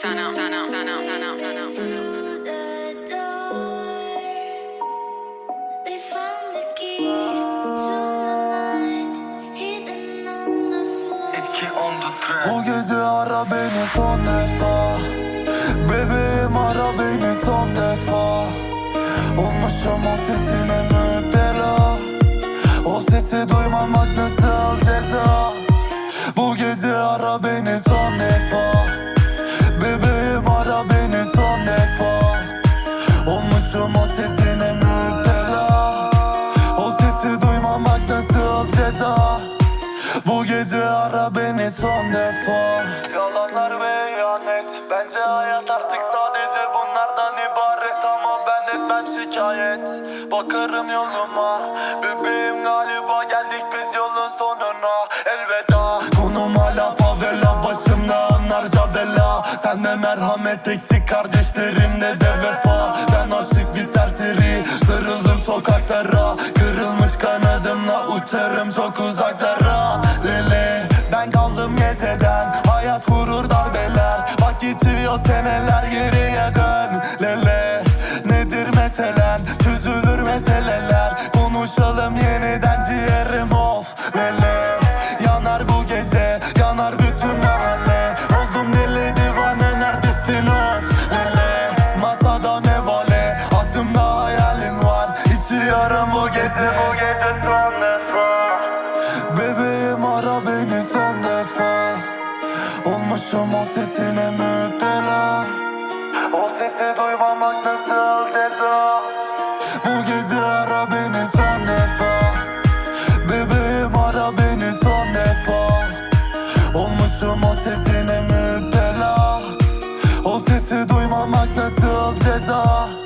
sana, sana, sana, sana, sana, sana. the door. They found the key to my mind, hidden on the floor. Etki on the track Bu gece ara beni son defa Bebeğim ara beni son defa Olmuşum o sesine müptela O sesi duymamak Olmuşum o sesine müptela O sesi duymamak nasıl ceza? Bu gece ara beni son defa. Yalanlar ve ihanet Bence hayat artık sadece bunlardan ibaret. Ama ben etmem şikayet. Bakarım yoluma Bebeğim galiba geldik biz yolun sonuna. Elveda Konum Sende merhamet eksik kardeşlerimde de vefa. Ben aşık bir serseri Sarıldım sokaklara. Kırılmış kanadımla uçarım çok uzaklara İçiyorum bu gece Bu gece son defa. Bebeğim ara beni son defa. Olmuşum o sesine müptela. O sesi duymamak nasıl ceza? Bu gece ara beni son defa. Bebeğim ara beni son defa. Olmuşum o sesine müptela. O sesi duymamak nasıl ceza